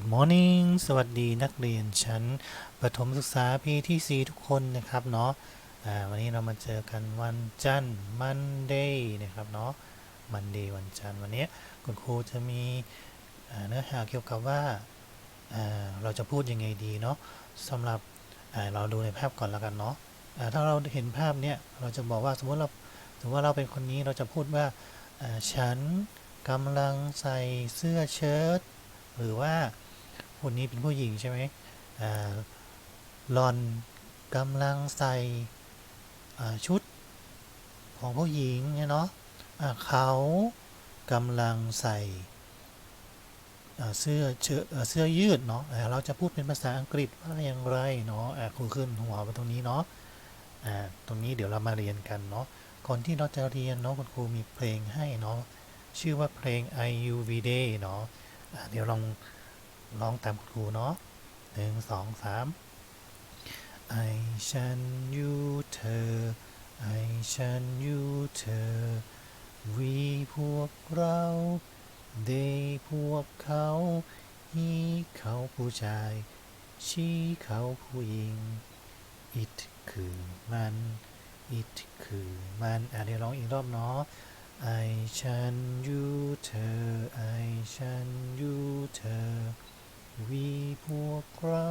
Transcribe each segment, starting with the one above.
Good morning สวัสดีนักเรียนชั้นประถมศึกษาปีที่ 4 ทุกคนนะครับเนาะวันนี้เรามาเจอกันวันจันทร์ Monday นะครับเนาะ Monday วันจันทร์วันนี้คุณครูจะมีเนื้อหาเกี่ยวกับว่าเราจะพูดยังไงดีเนาะสำหรับเราดูในภาพก่อนแล้วกันเนาะถ้าเราเห็นภาพเนี้ยเราจะบอกว่าสมมติเราสมมติว่าเราเป็นคนนี้เราจะพูดว่าฉันกำลังใส่เสื้อเชิ้ตหรือว่า คนนี้เป็นผู้หญิงใช่ไหมหลอนกำลังใส่ชุดของผู้หญิงเนาะเขากำลังใส่เสื้อเชิ้อ่เสื้อยืดเนาะเราจะพูดเป็นภาษาอังกฤษว่าอย่างไรเนาะครูขึ้นหัวไปตรงนี้เนาะตรงนี้เดี๋ยวเรามาเรียนกันเนาะก่อนที่เราจะเรียนเนาะคุณครูมีเพลงให้เนาะชื่อว่าเพลง IUV Day เนาะเดี๋ยวลอง ลองตามครูเนาะหนึ่งสองสามไอฉันอยู่เธอ ไอฉันอยู่เธอ we พวกเรา they พวกเขา he เขาผู้ชาย she เขาผู้หญิง it คือมัน it คือมันอะเดี๋ยวลองอีกรอบเนาะไอฉันอยู่เธอ ไอฉันอยู่เธอ we พวกเรา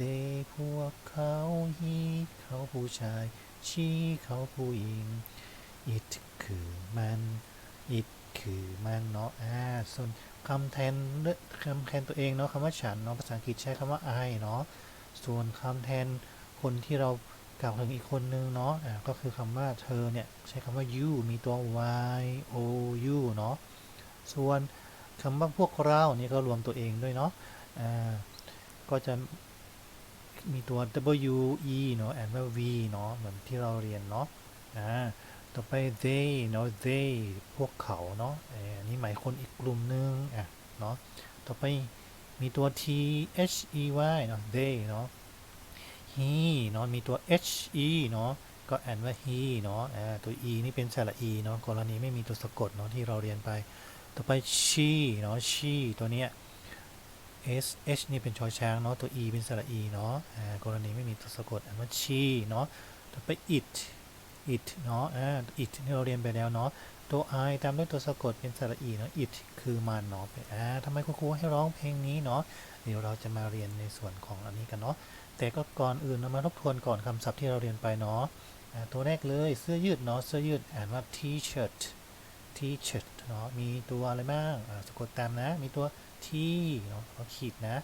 they พวกเขา he เขาผู้ชาย she เขาผู้หญิง it คือมัน it คือมันเนาะอ่าส่วนคำแทนเลือคำแทนตัวเองเนาะคำว่าฉันเนาะภาษาอังกฤษใช้คำว่า I เนาะส่วนคำแทนคนที่เรากล่าวถึงอีกคนนึงเนาะอ่าก็คือคำว่าเธอเนี่ยใช้คำว่า you มีตัว y o u เนาะส่วน คำว่าพวกเรานี่ก็รวมตัวเองด้วยเนาะก็จะมีตัว w e เนาะอ่านว่า v เนาะเหมือนที่เราเรียนเนาะต่อไป they เนาะ they พวกเขาเนาะอันนี้หมายคนอีกกลุ่มหนึงอะเนาะต่อไปมีตัว t h e y เนาะ they เนาะ he เนาะมีตัว h e เนาะก็อ่านว่า he เนาะตัว e นี่เป็นสระ e เนาะกรณีไม่มีตัวสะกดเนาะที่เราเรียนไป ต่อไป she เนาะ she ตัวเนี้ย s h นี่เป็นชอยช้างเนาะตัว e เป็นสระ e เนาะกรณีไม่มีตัวสะกดอ่านว่า she เนาะต่อไป it it เนาะอ่า it นี่เราเรียนไปแล้วเนาะตัว i ตามด้วยตัวสะกดเป็นสระ e เนาะ it คือมันเนาะอ่าทำไมคุณครูให้ร้องเพลงนี้เนาะเดี๋ยวเราจะมาเรียนในส่วนของอันนี้กันเนาะแต่ก็ก่อนอื่นเรามาทบทวนก่อนคำศัพท์ที่เราเรียนไปเนาะตัวแรกเลยเสื้อยืดเนาะเสื้อยืดอ่านว่า t-shirt t-shirt เนาะมีตัวอะไรบ้างอ่าสะกดตามนะ มีตัว t เนาะเราขีดนะ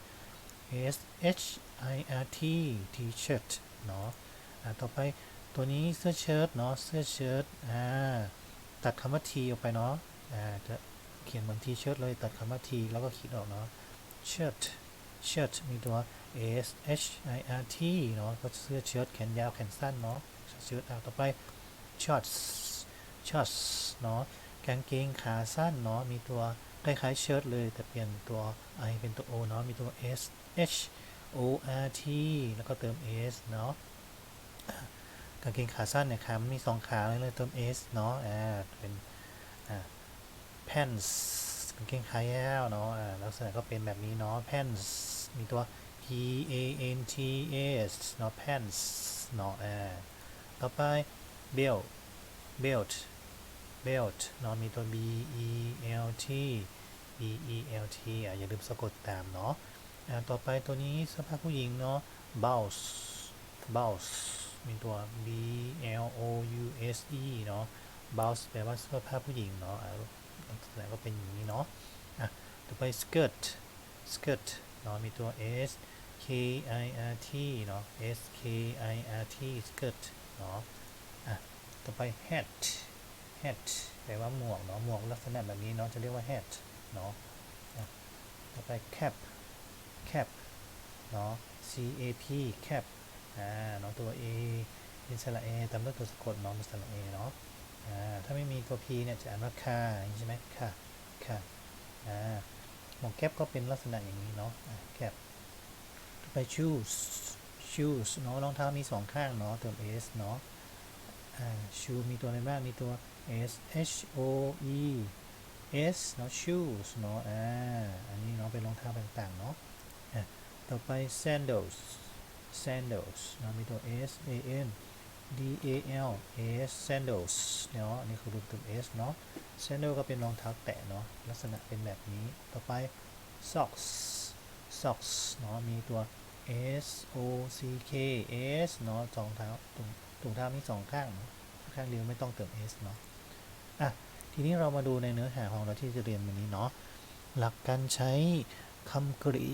s h i r t t-shirt เนาะอ่าต่อไปตัวนี้เสื้อเชิ้ตเนาะเสื้อเชิ้ตอ่าตัดคำว่า t ออกไปเนาะอ่าจะเขียนเหมือน t-shirt เลยตัดคำว่า t แล้วก็ขีดออกเนาะ shirt shirt มีตัว S H I R T เนาะก็เสื้อเชิ้ตแขนยาวแขนสั้นเนาะเชิ้ตเอาต่อไป shorts shorts เนาะ กางเกงขาสั้นเนาะมีตัวคล้ายๆเชิ้ตเลย แต่เปลี่ยนตัว I เป็นตัว O เนาะมีตัว S H O R T แล้วก็เติม S เนาะกางเกงขาสั้นเนี่ยขามันมีสองขาเลยเลยเติม S เนาะอ่าเป็นอ่า pants กางเกงขายาวเนาะอ่าลักษณะก็เป็นแบบนี้เนาะ pants มีตัว P A N T S เนาะ pants เนาะอ่าต่อไป belt belt belt เนาะมีตัว B E L T B E L T อะอย่าลืมสะกดตามเนาะอ่าต่อไปตัวนี้เสื้อผ้าผู้หญิงเนาะ blouse blouse มีตัว B L O U S E เนาะ blouse แปลว่าเสื้อผ้าผู้หญิงเนาะอ่าลักษณะก็เป็นอย่างนี้เนาะอะต่อไป skirt skirt เนาะมีตัว S K I R T เนาะ S K I R T skirt เนาะอะต่อไป hat hat แปลว่าหมวกเนาะหมวกลักษณะแบบนี้เนาะจะเรียกว่า hat เนาะต่อไป cap cap เนาะ C A P cap อ่าเนาะตัว A เป็นสระ A ตามด้วยตัวสะกดเนาะเป็นสระ A เนาะอ่าถ้าไม่มีตัว P เนี่ยจะอ่านว่า ca อย่าใช่ไหม ca ca อ่าหมวกแก๊ปก็เป็นลักษณะอย่างนี้เนาะแก๊ปต่อไป shoes shoes เนาะรองเท้ามีสองข้างเนาะเติม s เนาะอ่า shoe มีตัวอะไรบ้างมีตัว s h o e s เนาะ shoes เนาะอ่าอันนี้เนาะเป็นรองเท้าต่างๆเนาะต่อไป sandals sandals เนาะมีตัว s a n d a l s sandals เนาะอันนี้คือรวมตัว s เนาะ sandal ก็เป็นรองเท้าแตะเนาะลักษณะเป็นแบบนี้ต่อไป socks socks เนาะมีตัว s o c k s เนาะสองเท้าถุงถุงเท้ามีสองข้างข้างเดียวไม่ต้องเติม s เนาะ อะทีนี้เรามาดูในเนื้อหาของเราที่จะเรียนวันนี้เนาะหลักการใช้คำกริ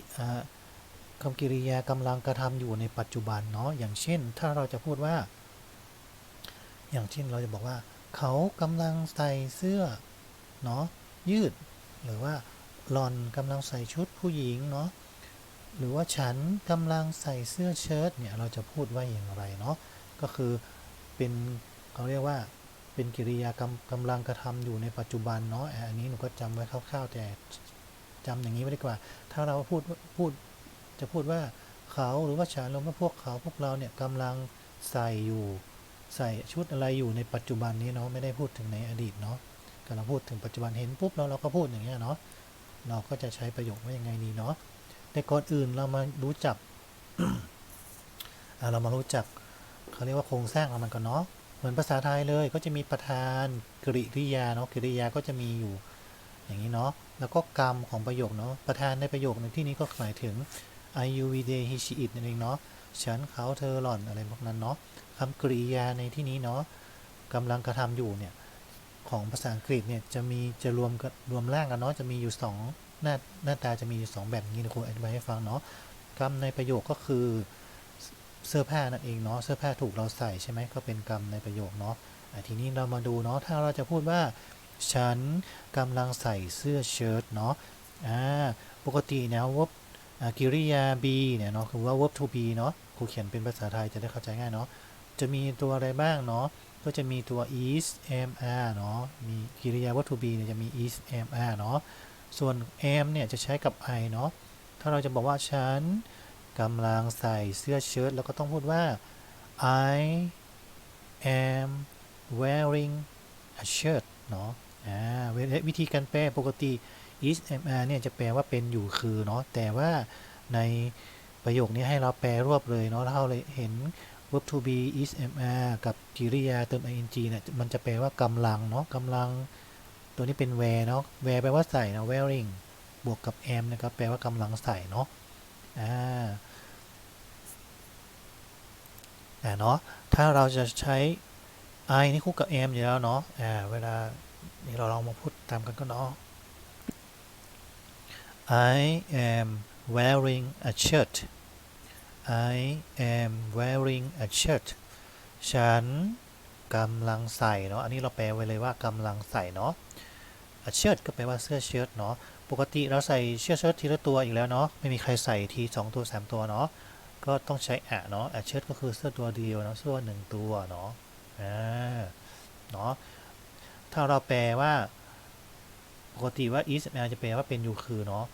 คำกริยากำลังกระทำอยู่ในปัจจุบันเนาะอย่างเช่น ถ้าเราจะพูดว่า อย่างเช่นเราจะบอกว่า เขากำลังใส่เสื้อเนาะยืด หรือว่าหลอนกำลังใส่ชุดผู้หญิงเนาะหรือว่าฉันกำลังใส่เสื้อเชิ้ตเนี่ยเราจะพูดว่าอย่างไรเนาะก็คือเป็นเขาเรียกว่า เป็นกิริยากำกำลังกระทำอยู่ในปัจจุบันเนาะอะอันนี้หนูก็จำไว้คร่าวๆ แต่จำอย่างนี้ไว้ดีกว่า ถ้าเราพูดพูดจะพูดว่าเขาหรือว่าฉันหรือว่าพวกเขาพวกเราเนี่ยกำลังใส่อยู่ใส่ชุดอะไรอยู่ในปัจจุบันนี้เนาะไม่ได้พูดถึงในอดีตเนาะกำลังพูดถึงปัจจุบันเห็นปุ๊บแล้วเราก็พูดอย่างเงี้ยเนาะเราก็จะใช้ประโยคว่ายังไงดีเนาะแต่ก่อนอื่นเรามารู้จักเรามารู้จักเขาเรียกว่าโครงสร้างของมันก่อนเนาะ เหมือนภาษาไทยเลยก็จะมีประธานกริยาเนาะกริยาก็จะมีอยู่อย่างนี้เนาะแล้วก็กรรมของประโยคเนาะประธานในประโยคในที่นี้ก็หมายถึง I U V D He She It นั่นเองเนาะฉันเขาเธอหล่อนอะไรพวกนั้นเนาะคำกริยาในที่นี้เนาะกำลังกระทำอยู่เนี่ยของภาษาอังกฤษเนี่ยจะมีจะรวมรวมร่างกันเนาะจะมีอยู่สองหน้าหน้าตาจะมีอยู่สองแบบนี้นะครูอธิบายให้ฟังเนาะกรรมในประโยคก็คือ เสื้อผ้านั่นเองเนาะเสื้อผ้าถูกเราใส่ใช่ไหมก็เป็นกรรมในประโยคเนาะทีนี้เรามาดูเนาะถ้าเราจะพูดว่า ฉันกำลังใส่เสื้อเชิ้ตเนาะอ่าปกติเนี่ย verb กิริยา be เนี่ยเนาะคือว่า verb to be เนาะครูเขียนเป็นภาษาไทยจะได้เข้าใจง่ายเนาะจะมีตัวอะไรบ้างเนาะก็จะมีตัว is am are เนาะมีกิริยา verb to be เนี่ยจะมี is am are เนาะส่วน am เนี่ยจะใช้กับ I เนาะถ้าเราจะบอกว่าฉัน กำลังใส่เสื้อเชิ้ตเราก็ต้องพูดว่า I am wearing a shirt เนาะอ่าวิธีการแปลปกติ is am are เนี่ยจะแปลว่าเป็นอยู่คือเนาะแต่ว่าในประโยคนี้ให้เราแปลรวบเลยเนาะถ้าเราเลยเห็น verb to be is am are กับกริยาเติม ing เนี่ยมันจะแปลว่ากำลังเนาะกำลัง ตัวนี้เป็น wear เนาะ wear แปลว่าใส่นะ wearing บวกกับ am นะครับแปลว่ากำลังใส่เนาะ อ่าอ่าเนาะถ้าเราจะใช้ I นี่คู่กับ am อยู่แล้วเนาะอ่าเวลานี่เราลองมาพูดตามกันก็เนาะ I am wearing a shirt I am wearing a shirt ฉันกำลังใส่เนาะอันนี้เราแปลไว้เลยว่ากำลังใส่เนาะ a shirt ก็แปลว่าเสื้อเชิ้ตเนาะปกติเราใส่เสื้อเชิ้ตทีละตัวอีกแล้วเนาะไม่มีใครใส่ทีสองตัวสามตัวเนาะก็ต้องใช้อะเนาะ a shirt ก็คือเสื้อตัวเดียวเนาะเสื้อหนึ่งตัวเนาะอ่าเนาะถ้าเราแปลว่าปกติว่า is จะแปลว่าเป็นอยู่คือเนาะ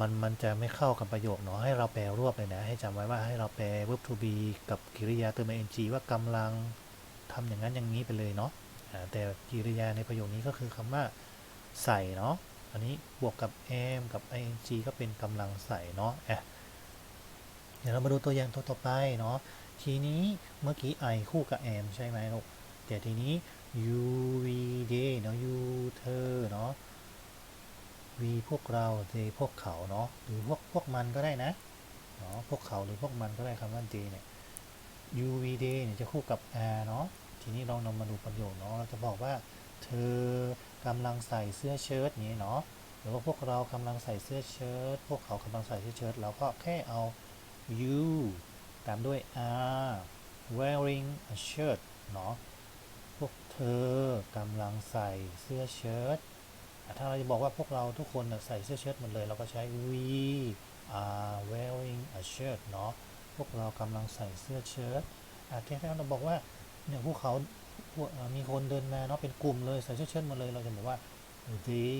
มันมันจะไม่เข้ากับประโยคเนาะให้เราแปลรวบเลยนะ ให้จำไว้ว่าให้เราแปล verb to be กับกริยาเติม ing ว่ากำลังทำอย่างนั้นอย่างนี้ไปเลยเนาะแต่กริยาในประโยคนี้ก็คือคำว่า ใส่เนาะอันนี้บวกกับ am กับ ing ก็เป็นกำลังใส่เนาะเดี๋ยวเรามาดูตัวอย่างตัวต่อไปเนาะทีนี้เมื่อกี้ I คู่กับ am ใช่ไหมลูกแต่ทีนี้ you we they เนาะ U เธอเนาะ we พวกเรา they พวกเขาเนาะหรือพวกพวกมันก็ได้นะเนาะพวกเขาหรือพวกมันก็ได้คำว่า they เนี่ย you we they เนี่ยจะคู่กับ r เนาะทีนี้เรานำมาดูประโยคเนาะเราจะบอกว่า เธอ กำลังใส่เสื้อเชิ้ตนี้เนาะหรือว่าพวกเรากำลังใส่เสื้อเชิ้ตพวกเขากำลังใส่เสื้อเชิ้ตเราก็แค่เอา you ตามด้วย are wearing a shirt เนาะพวกเธอกำลังใส่เสื้อเชิ้ตถ้าเราจะบอกว่าพวกเราทุกคนใส่เสื้อเชิ้ตหมดเลย เราก็ใช้ we are wearing a shirt เนาะพวกเรากำลังใส่เสื้อเชิ้ตอะแค่เราบอกว่าเนี่ยพวกเขา มีคนเดินมาเนาะเป็นกลุ่มเลยใส่เสื้อเชิ้ตหมดเลยเราจะบอกว่า they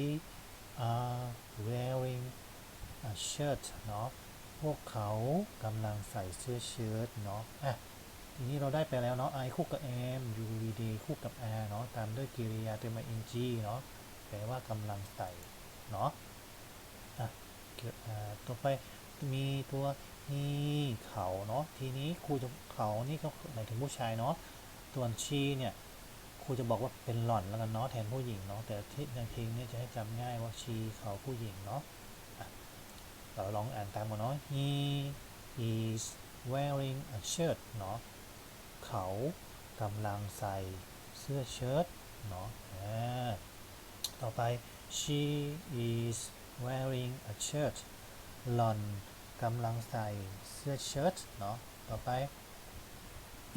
are wearing a shirt เนาะพวกเขากำลังใส่เสื้อเชิ้ตเนาะอะทีนี้เราได้ไปแล้วเนาะ I คู่กับ am you we they คู่กับ are เนาะตามด้วยกริยาเติมมา ing เนาะแปลว่ากำลังใส่เนาะอะเกี่ยวอ่าต่อไปมีตัว he เขาเนาะทีนี้ครูจะเขานี่ก็หมายถึงผู้ชายเนาะ ส่วน she เนี่ยครูจะบอกว่าเป็นหล่อนแล้วกันเนาะแทนผู้หญิงเนาะแต่ที่ในเพลงเนี่ยจะให้จำง่ายว่า she เขาผู้หญิงเนาะะเราลองอ่านตามกันเนาะ he is wearing a shirt เนาะเขากำลังใส่เสื้อเชิ้ตเนาะต่อไป she is wearing a shirt หล่อนกำลังใส่เสื้อเชิ้ตเนาะต่อไป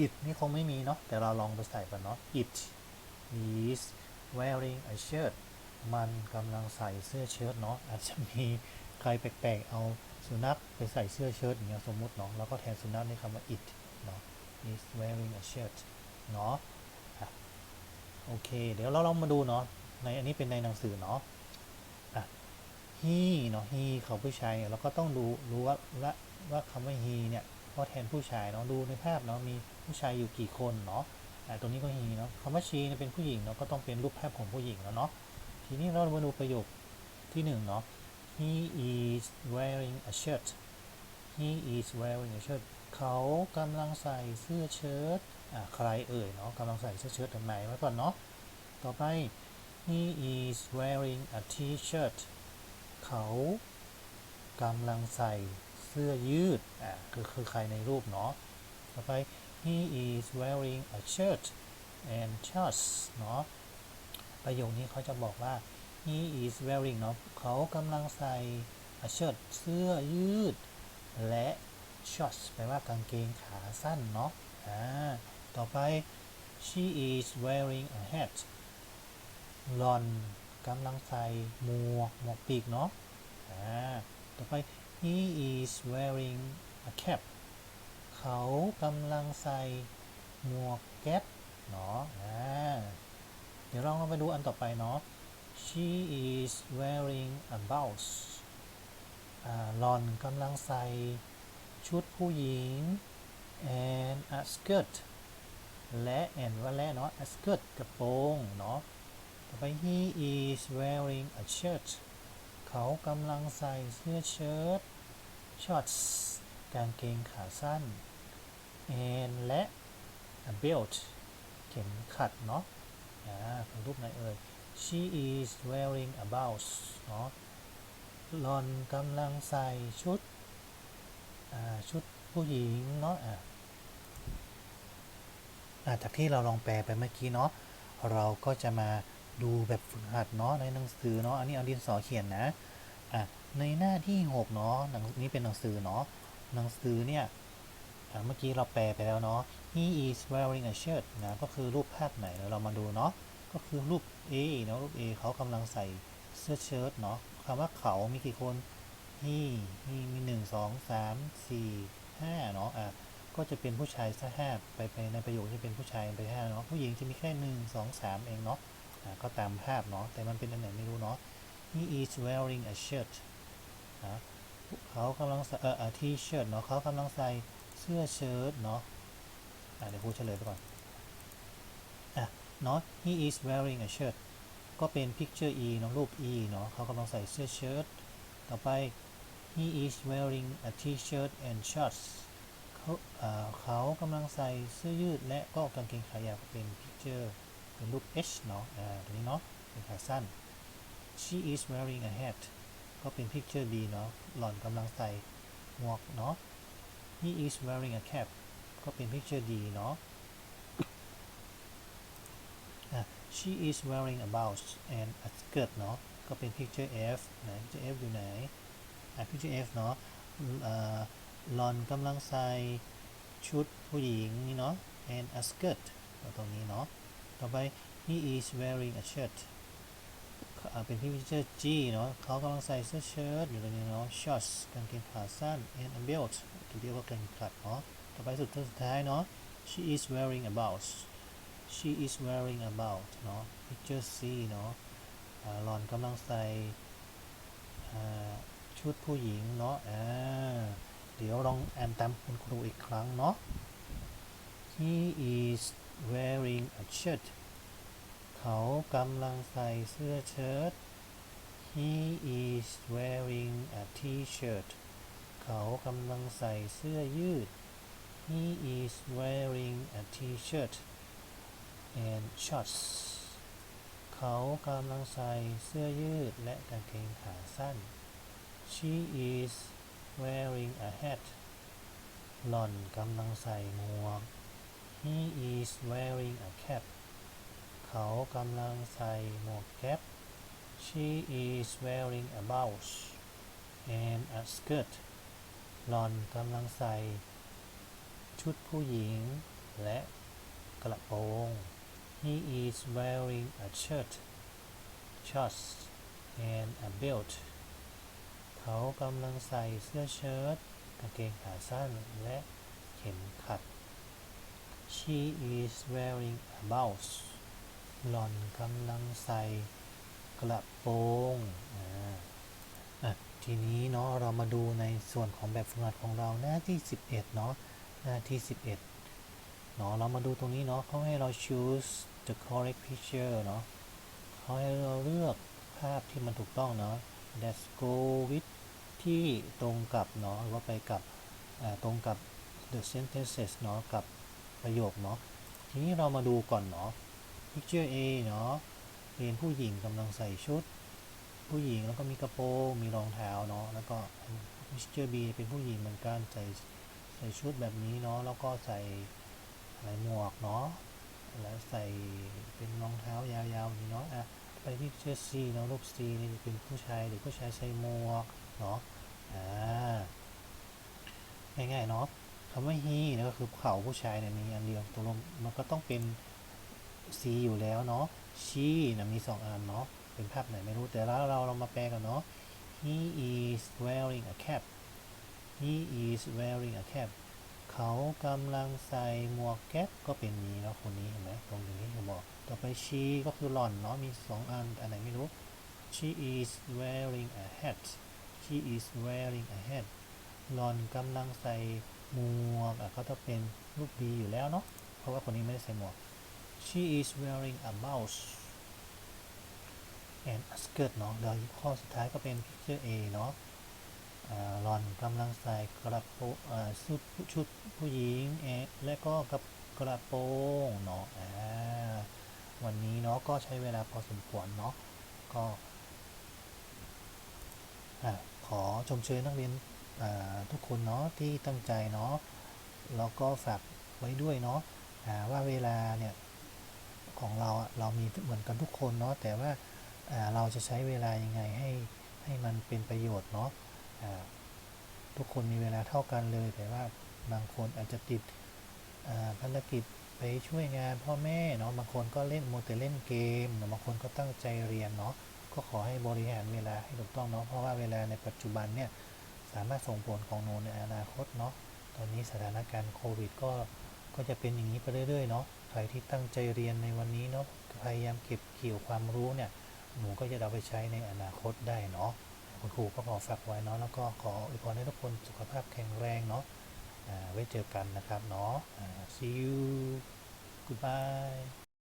it นี่คงไม่มีเนาะแต่เราลองไปใส่กันเนาะ it is wearing a shirt มันกำลังใส่เสื้อเชิ้ตเนาะอาจจะมีใครแปลกๆเอาสุนัขไปใส่เสื้อเชิ้ตอย่างเงี้ยสมมติเนาะแล้วก็แทนสุนัขด้วยคำว่า it เนาะ is wearing a shirt เนาะโอเค เดี๋ยวเราลองมาดูเนาะในอันนี้เป็นในหนังสือเนาะ he เนาะ he เขาผู้ชายเนี่ยเราก็ต้องดูรู้ว่าว่าว่าคำว่า he เนี่ย ก็แทนผู้ชายเนาะดูในภาพเนาะมีผู้ชายอยู่กี่คนเนาะอ่ตรงนี้ก็ he เนาะคำว่า she เนี่ยเป็นผู้หญิงเนาะก็ต้องเป็นรูปภาพของผู้หญิงแล้วเนาะทีนี้เรามาดูประโยคที่หนึ่งเนาะ he is wearing a shirt he is wearing a shirt เขากำลังใส่เสื้อเชิ้ตอ่าใครเอ่ยเนาะกำลังใส่เสื้อเชิ้ตทำไมไว้ก่อนเนาะต่อไป he is wearing a t-shirt เขากำลังใส่ เสื้อยืดอ่าคือคือใครในรูปเนาะต่อไป he is wearing a shirt and shorts เนาะประโยคนี้เขาจะบอกว่า he is wearing เนาะเขากำลังใส่ a shirt เสื้อยืด และ shorts แปลว่ากางเกงขาสั้นเนาะอ่าต่อไป she is wearing a hat หลอนกำลังใส่หมวกหมวกปีกเนาะอ่าต่อไป he is wearing a cap เขากำลังใส่หมวกแก๊ปเนาะเดี๋ยวเราลองไปดูอันต่อไปเนาะ she is wearing a blouse หลอนกำลังใส่ชุดผู้หญิง and a skirt และ and ว่าและเนาะ a skirt กระโปรงเนาะ ต่อไป he is wearing a shirt เขากำลังใส่เสื้อเชิ้ต shorts กางเกงขาสั้น and และ a belt เข็มขัดเนาะอ่าเป็นรูปไหนเอ่ย she is wearing a blouse เนาะหลอนกำลังใส่ชุดอ่าชุดผู้หญิงเนาะอ่าจากที่เราลองแปลไปเมื่อกี้เนาะเราก็จะมา ดูแบบฝึกหัดเนาะในหนังสือเนาะอันนี้เอาดินสอเขียนนะอะในหน้าที่6เนาะหนังนี้เป็นหนังสือเนาะหนังสือเนี่ยเมื่อกี้เราแปลไปแล้วเนาะ he is wearing a shirt นะก็คือรูปภาพไหนเดี๋ยวเรามาดูเนาะก็คือรูป A เนาะรูป A เขากำลังใส่เสื้อเชิ้ตเนาะคำว่าเขามีกี่คน he he มีหนึ่งสองสามสี่ห้าเนาะอะก็จะเป็นผู้ชายซะห้าไปไปในประโยคที่เป็นผู้ชายไปห้าเนาะผู้หญิงจะมีแค่หนึ่งสองสามเองเนาะ อะก็ตามภาพเนาะแต่มันเป็นอันไหนไม่รู้เนาะ he is wearing a shirt นะเขากำลังใส่เออ a t-shirt เนาะเขากำลังใส่เสื้อเชิ้ตเนาะะเดี๋ยวครูเฉลยไปก่อนอะเนาะ he is wearing a shirt ก็เป็น picture e เนาะรูป e เนาะเขากำลังใส่เสื้อเชิ้ตต่อไป he is wearing a t-shirt and shorts เขาเขากำลังใส่เสื้อยืดและก็กางเกงขายาวเป็น picture เป็นรูป H เนาะอ่าตัวนี้เนาะเป็นขาสั้น she is wearing a hat ก็เป็น picture B เนาะหล่อนกำลังใส่หมวกเนาะ he is wearing a cap ก็เป็น picture D เนาะ she is wearing a blouse and a skirt เนาะก็เป็น picture F ไหน picture F อยู่ไหนอะ picture F เนาะหล่อนกำลังใส่ชุดผู้หญิงนี่เนาะ and a skirt ตรงนี้เนาะ ต่อไป he is wearing a shirt เป็นพี่พิเชอร์ G เนาะเขากำลังใส่เสื้อเชิ้ตอยู่ตรงนี้เนาะ shorts กางเกงขาสั้น and a belt ที่เรียกว่ากางเกงขัดเนาะ ต่อไปสุดสุดท้ายเนาะ she is wearing a blouse she is wearing a blouse เนาะ picture C เนาะหลอนกำลังใส่ชุดผู้หญิงเนาะอ่าเดี๋ยวลองแอนตามคุณครูอีกครั้งเนาะ he is wearing a shirt เขากำลังใส่เสื้อเชิ้ต he is wearing a t-shirt เขากำลังใส่เสื้อยืด he is wearing a t-shirt and shorts เขากำลังใส่เสื้อยืดและกางเกงขาสั้น she is wearing a hat หล่อนกำลังใส่หมวก he is wearing a cap เขากำลังใส่หมวกแก๊ป she is wearing a blouse and a skirt หล่อนกำลังใส่ ชุดผู้หญิง และกระโปรง he is wearing a shirt shorts and a belt เขากำลังใส่เสื้อเชิ้ตกางเกงขาสั้นและเข็มขัด she is wearing a blouse หล่อนกำลังใส่กระโปรงอะทีนี้เนาะเรามาดูในส่วนของแบบฝึกหัดของเราหน้าที่ 11 เนาะหน้าที่ 11เนาะเรามาดูตรงนี้เนาะเขาให้เรา choose the correct picture เนาะเขาให้เราเลือกภาพที่มันถูกต้องเนาะ let's go with ที่ตรงกับเนาะหรือว่าไปกับตรงกับ the sentences เนาะกับ ประโยคเนาะ ทีนี้เรามาดูก่อนเนาะ picture A เนาะเป็นผู้หญิงกำลังใส่ชุด ผู้หญิงแล้วก็มีกระโปรงมีรองเท้าเนาะ แล้วก็ picture B เป็นผู้หญิงเหมือนกันใส่ใส่ชุดแบบนี้เนาะ แล้วก็ใส่อะไรหมวกเนาะ แล้วใส่เป็นรองเท้ายาวๆอย่างนี้เนาะอะไป picture C เนาะรูป C นี่เป็นผู้ชายหรือผู้ชายใส่หมวกเนาะอ่าง่ายๆเนาะ คำว่า he นี่ยก็คือเขาผู้ชายเนี่ยมีอันเดียวตกลงมันก็ต้องเป็น C อยู่แล้วเนาะ she นะมีสองอันเนาะเป็นภาพไหนไม่รู้แต่แล้วเราเรามาแปลกันเนาะ he is wearing a cap he is wearing a cap เขากำลังใส่หมวกแก๊ปก็เป็นนี้เนาะคนนี้เห็นไหมตรงนี้เขาบอกต่อไป she ก็คือหล่อนเนาะมีสองอันอันไหนไม่รู้ she is wearing a hat she is wearing a hat หล่อนกำลังใส่ หมวกอะก็ต้องเป็นรูป B อยู่แล้วเนาะ เพราะว่าคนนี้ไม่ได้ใส่หมวก She is wearing a blouse and a skirt เนาะเดี๋ยวข้อสุดท้ายก็เป็น picture A เนาะอ่าหลอนกำลังใส่กระโปรงชุดชุดผู้หญิงเอและก็กับกระโปรงเนาะวันนี้เนาะก็ใช้เวลาพอสมควรเนาะก็ขอชมเชยนักเรียน ทุกคนเนาะที่ตั้งใจเนาะแล้วก็ฝากไว้ด้วยเนาะว่าเวลาเนี่ยของเราอะเรามีเหมือนกันทุกคนเนาะแต่ว่าเราจะใช้เวลายังไงให้ให้มันเป็นประโยชน์เนาะทุกคนมีเวลาเท่ากันเลย แต่ว่าบางคนอาจจะติดภารกิจไปช่วยงานพ่อแม่เนาะบางคนก็เล่นโมแต่เล่นเกมบางคนก็ตั้งใจเรียนเนาะก็ขอให้บริหารเวลาให้ถูกต้องเนาะเพราะว่าเวลาในปัจจุบันเนี่ย สามารถส่งผลของหนูในอนาคตเนาะตอนนี้สถานการณ์โควิดก็ก็จะเป็นอย่างนี้ไปเรื่อยๆเนาะใครที่ตั้งใจเรียนในวันนี้เนาะพยายามเก็บเกี่ยวความรู้เนี่ยหนูก็จะเอาไปใช้ในอนาคตได้เนาะคุณครูก็ขอฝากไว้เนาะแล้วก็ขออวยพรให้ทุกคนสุขภาพแข็งแรงเนาะอ่าไว้เจอกันนะครับเนาะ see you goodbye